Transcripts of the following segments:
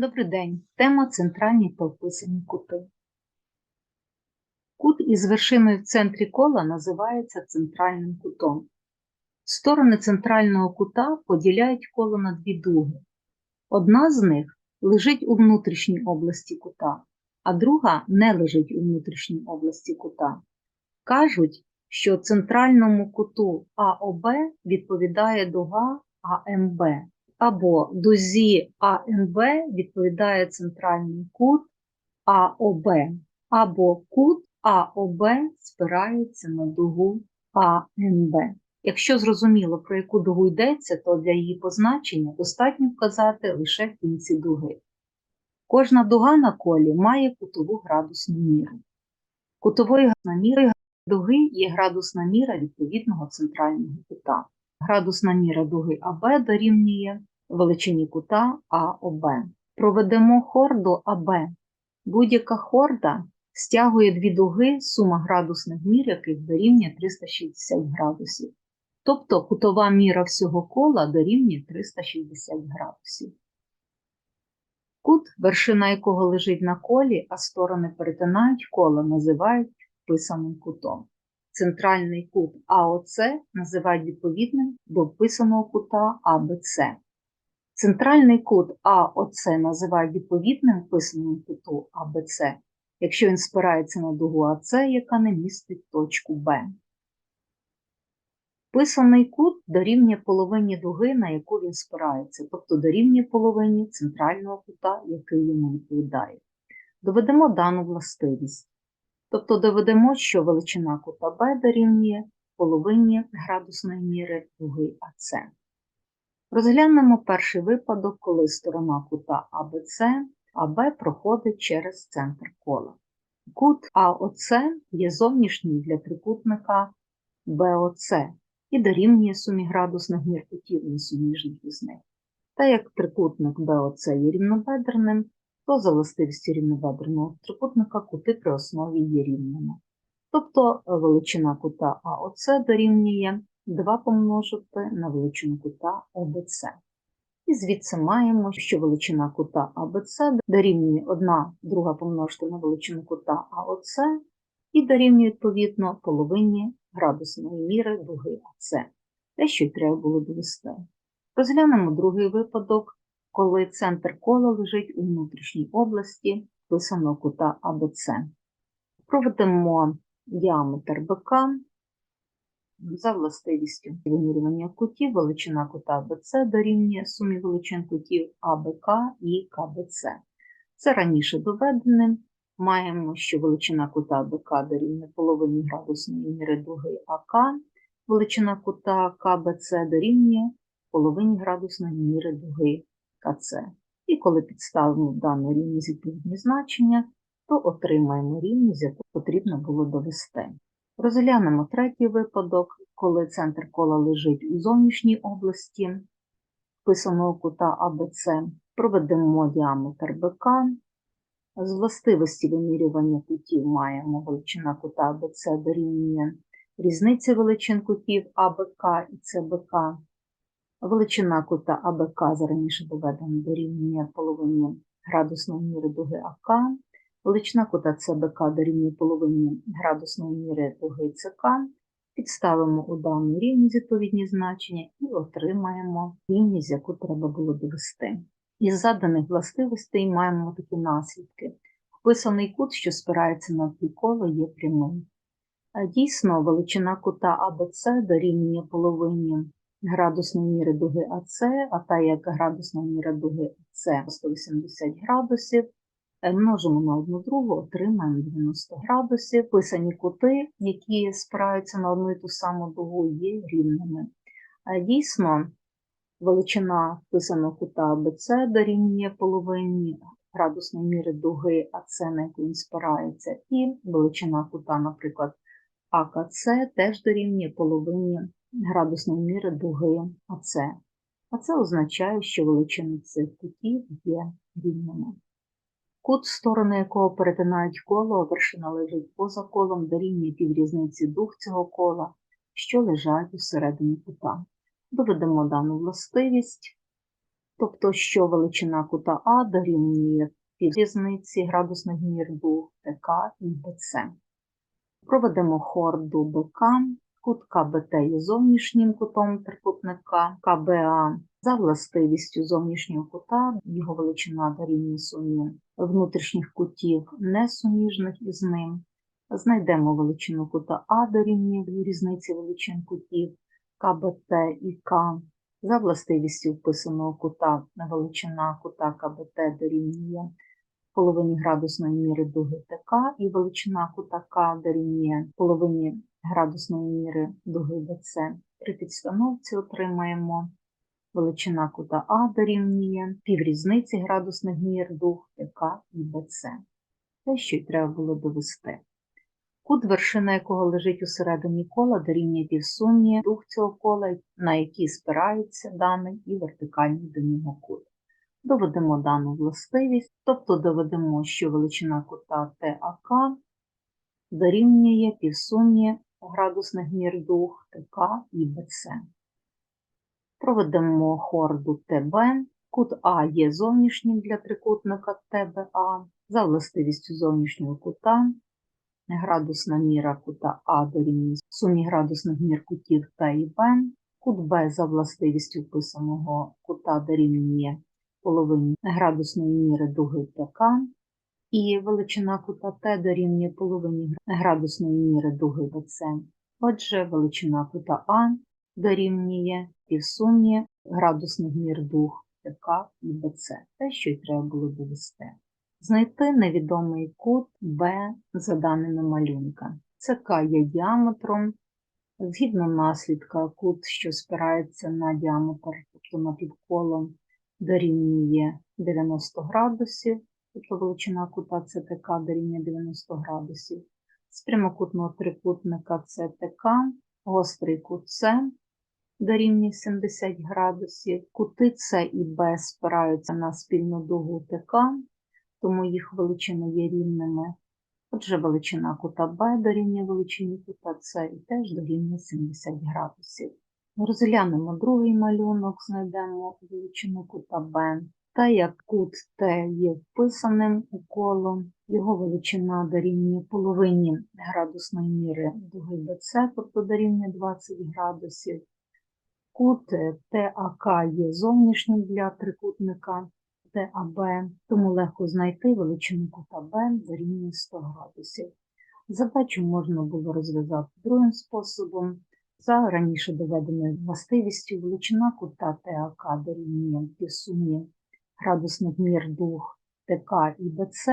Добрий день. Тема центральні та вписані кути. Кут із вершиною в центрі кола називається центральним кутом. Сторони центрального кута поділяють коло на дві дуги. Одна з них лежить у внутрішній області кута, а друга не лежить у внутрішній області кута. Кажуть, що центральному куту АОБ відповідає дуга АМБ, або дузі АМБ відповідає центральний кут АОБ, або кут АОБ спирається на дугу АМБ. Якщо зрозуміло, про яку дугу йдеться, то для її позначення достатньо вказати лише в кінці дуги. Кожна дуга на колі має кутову градусну міру. Кутової міри дуги є градусна міра відповідного центрального кута. Градусна міра дуги АБ дорівнює величині кута АОБ. Проведемо хорду АБ. Будь-яка хорда стягує дві дуги, сума градусних мір, яких дорівнює 360 градусів. Тобто кутова міра всього кола дорівнює 360 градусів. Кут, вершина якого лежить на колі, а сторони перетинають коло, називають вписаним кутом. Центральний кут АОЦ називають відповідним до вписаного кута АБЦ. Центральний кут АОЦ називають відповідним вписаному куту АБЦ, якщо він спирається на дугу АЦ, яка не містить точку Б. Вписаний кут дорівнює половині дуги, на яку він спирається, тобто дорівнює половині центрального кута, який йому відповідає. Доведемо дану властивість. Тобто доведемо, що величина кута Б дорівнює половині градусної міри дуги АЦ. Розглянемо перший випадок, коли сторона кута АБЦ, АБ проходить через центр кола. Кут АОЦ є зовнішній для трикутника БОЦ і дорівнює сумі градусних мір кутів несуміжних із них. Та як трикутник БОЦ є рівнобедреним, то за властивістю рівнобедреного трикутника кути при основі є рівними. Тобто величина кута АОЦ дорівнює 2 помножити на величину кута ОБЦ. І звідси маємо, що величина кута АБЦ дорівнює 1 друга помножити на величину кута АОЦ і дорівнює відповідно половині градусної міри дуги АЦ. Те, що й треба було довести. Розглянемо другий випадок, коли центр кола лежить у внутрішній області вписаного кута АБЦ. Проведемо діаметр БК за властивістю вимірювання кутів, величина кута АБЦ дорівнює сумі величин кутів АБК і КБЦ. Це раніше доведеним. Маємо, що величина кута БК дорівнює половині градусної міри дуги АК, величина кута КБЦ дорівнює половині градусної міри дуги КЦ. І коли підставимо в дану рівність відповідні значення, то отримаємо рівність, яку потрібно було довести. Розглянемо третій випадок, коли центр кола лежить у зовнішній області вписаного кута АБЦ. Проведемо діаметр БК. З властивості вимірювання кутів маємо величина кута АБЦ дорівнює різниці величин кутів АБК і ЦБК. Величина кута АБК зараніше доведена дорівнює половині градусної міри дуги АК. Величина кута ЦБК дорівнює половині градусної міри дуги ЦК. Підставимо у дану рівність відповідні значення і отримаємо рівність, яку треба було довести. Із заданих властивостей маємо такі наслідки. Вписаний кут, що спирається на коло, є прямим. Дійсно, величина кута АБЦ дорівнює половині градусної міри дуги АЦ, а та як градусна міра дуги АЦ 180 градусів. Множимо на одну другу, отримаємо 90 градусів. Вписані кути, які спираються на одну і ту саму дугу, є рівними. Дійсно, величина вписаного кута АБЦ дорівнює половині градусної міри дуги АЦ, на яку він спирається, і величина кута, наприклад, АКЦ теж дорівнює половині градусної міри дуги АЦ. А це означає, що величини цих кутів є рівними. Кут, сторони якого перетинають коло, вершина лежить поза колом, дорівнює піврізниці дух цього кола, що лежать усередині кута. Доведемо дану властивість. тобто що величина кута А дорівнює під різниці градусних мір дуг ТК і БЦ. Проведемо хорду БК, кут КБТ є зовнішнім кутом трикутника КБА. За властивістю зовнішнього кута його величина дорівнює сумі внутрішніх кутів несуміжних із ним. Знайдемо величину кута А дорівнює різниці величин кутів КБТ і К. За властивістю вписаного кута величина кута КБТ дорівнює половині градусної міри дуги ТК і величина кута К дорівнює половині градусної міри дуги БЦ. При підстановці отримаємо величина кута А дорівнює піврізниці градусних мір дуг ТК і БЦ. Те, що й треба було довести. Кут, вершина якого лежить у середині кола, дорівнює півсумі дуг цього кола, на який спирається даний і вертикальний до нього кут. Доведемо дану властивість, тобто доведемо, що величина кута ТАК дорівнює півсумі градусних мір дуг ТК і БЦ. Проведемо хорду ТБ. Кут А є зовнішнім для трикутника ТБА. За властивістю зовнішнього кута градусна міра кута А дорівнює сумі градусних мір кутів Т і Б. Кут Б за властивістю вписаного кута дорівнює половині градусної міри дуги ТК. І величина кута Т дорівнює половині градусної міри дуги БЦ. Отже, величина кута А дорівнює півсумі градусних мір дуг ТК і БЦ. Те, що й треба було довести. Знайти невідомий кут Б за даними малюнка. ЦК є діаметром. Згідно наслідка, кут, що спирається на діаметр, тобто на півколо, дорівнює 90 градусів, тобто величина кута ЦТК дорівнює 90 градусів. З прямокутного трикутника ЦТК, гострий кут С дорівнює 70 градусів. Кути С і Б спираються на спільну дугу ТК, тому їх величини є рівними. Отже, величина кута Б дорівнює величині кута С і теж дорівнює 70 градусів. Розглянемо другий малюнок, знайдемо величину кута Б. Та як кут Т є вписаним у коло, його величина дорівнює половині градусної міри дуги БЦ, тобто дорівнює 20 градусів. Кут ТАК є зовнішнім для трикутника ТАБ, тому легко знайти величину кута Б дорівнює 100 градусів. Задачу можна було розв'язати другим способом. За раніше доведеною властивістю величина кута ТАК дорівнює півсумі градусних мір дуг ТК і БЦ.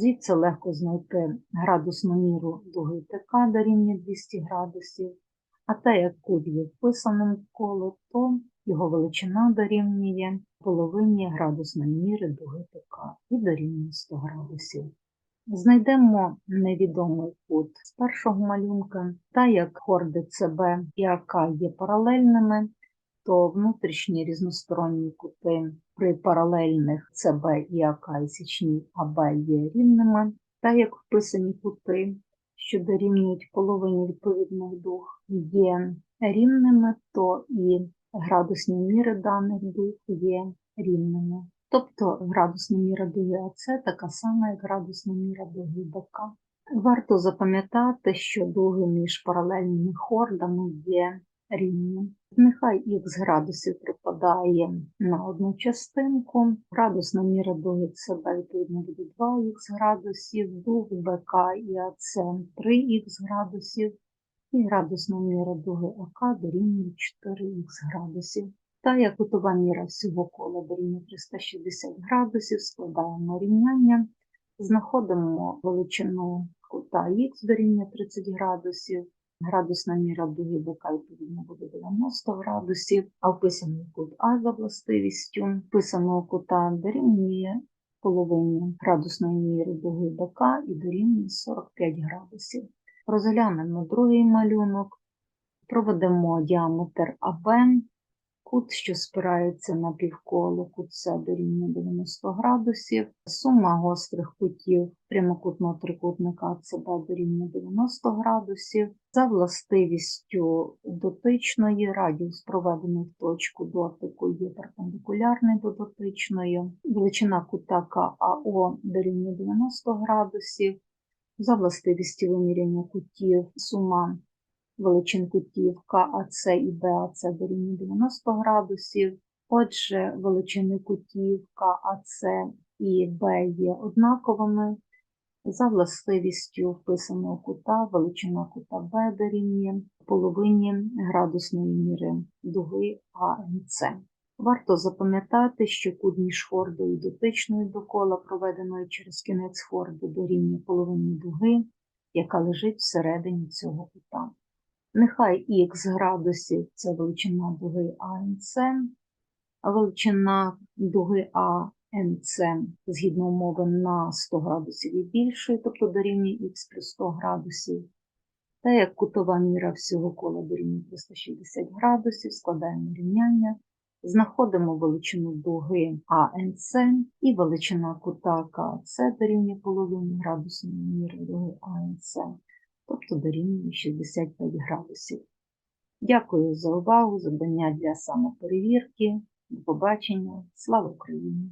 Звідси легко знайти градусну міру дуги ТК дорівнює 200 градусів, а те, як кут є вписаним в коло, то його величина дорівнює половині градусної міри дуги ТК і дорівнює 100 градусів. Знайдемо невідомий кут з першого малюнка, та як хорди СБ і АК є паралельними, то внутрішні різносторонні кути при паралельних СБ і АК і січні АБ є рівними, та як вписані кути, що дорівнюють половині відповідних дуг, є рівними, то і градусні міри даних дуг є рівними. Тобто градусна міра дуги АЦ така сама, як градусна міра дуги БК. Варто запам'ятати, що дуги між паралельними хордами є рівні. Нехай х градусів припадає на одну частинку, градусна міра дуги СБ відповідно буде 2х градусів, дуг БК і АЦ 3х градусів, і градусна міра дуги АК дорівнює 4х градусів. Та як кутова міра всього кола дорівнює 360 градусів, складаємо рівняння, знаходимо величину кута х дорівнює 30 градусів, градусна міра дуги БК відповідно буде 90 градусів, а вписаний кут А за властивістю вписаного кута дорівнює половині градусної міри дуги БК і дорівнює 45 градусів. Розглянемо другий малюнок, проведемо діаметр АБ. Кут, що спирається на півколо, кут С дорівнює 90 градусів. Сума гострих кутів прямокутного трикутника ЦБ дорівнює 90 градусів. За властивістю дотичної радіус проведений в точку дотику є перпендикулярний до дотичної. Величина кута КАО дорівнює 90 градусів. За властивістю виміряння кутів сума величин кутів КАЦ і БАЦ дорівнює 90 градусів. Отже, величини кутів КАЦ і Б є однаковими. За властивістю вписаного кута величина кута Б дорівнює половині градусної міри дуги АНЦ. Варто запам'ятати, що кут між хордою дотичною до кола, проведеної через кінець хорду, дорівнює половині дуги, яка лежить всередині цього кута. Нехай х градусів це величина дуги АНЦ, а величина дуги АНЦ згідно умови на 100 градусів і більше, тобто дорівнює х плюс 100 градусів. Та як кутова міра всього кола дорівнює 360 градусів, складаємо рівняння, знаходимо величину дуги АНЦ і величина кута КЦ дорівнює половині градусної міри дуги АНЦ тобто дорівнює 65 градусів. Дякую за увагу, завдання для самоперевірки. До побачення. Слава Україні!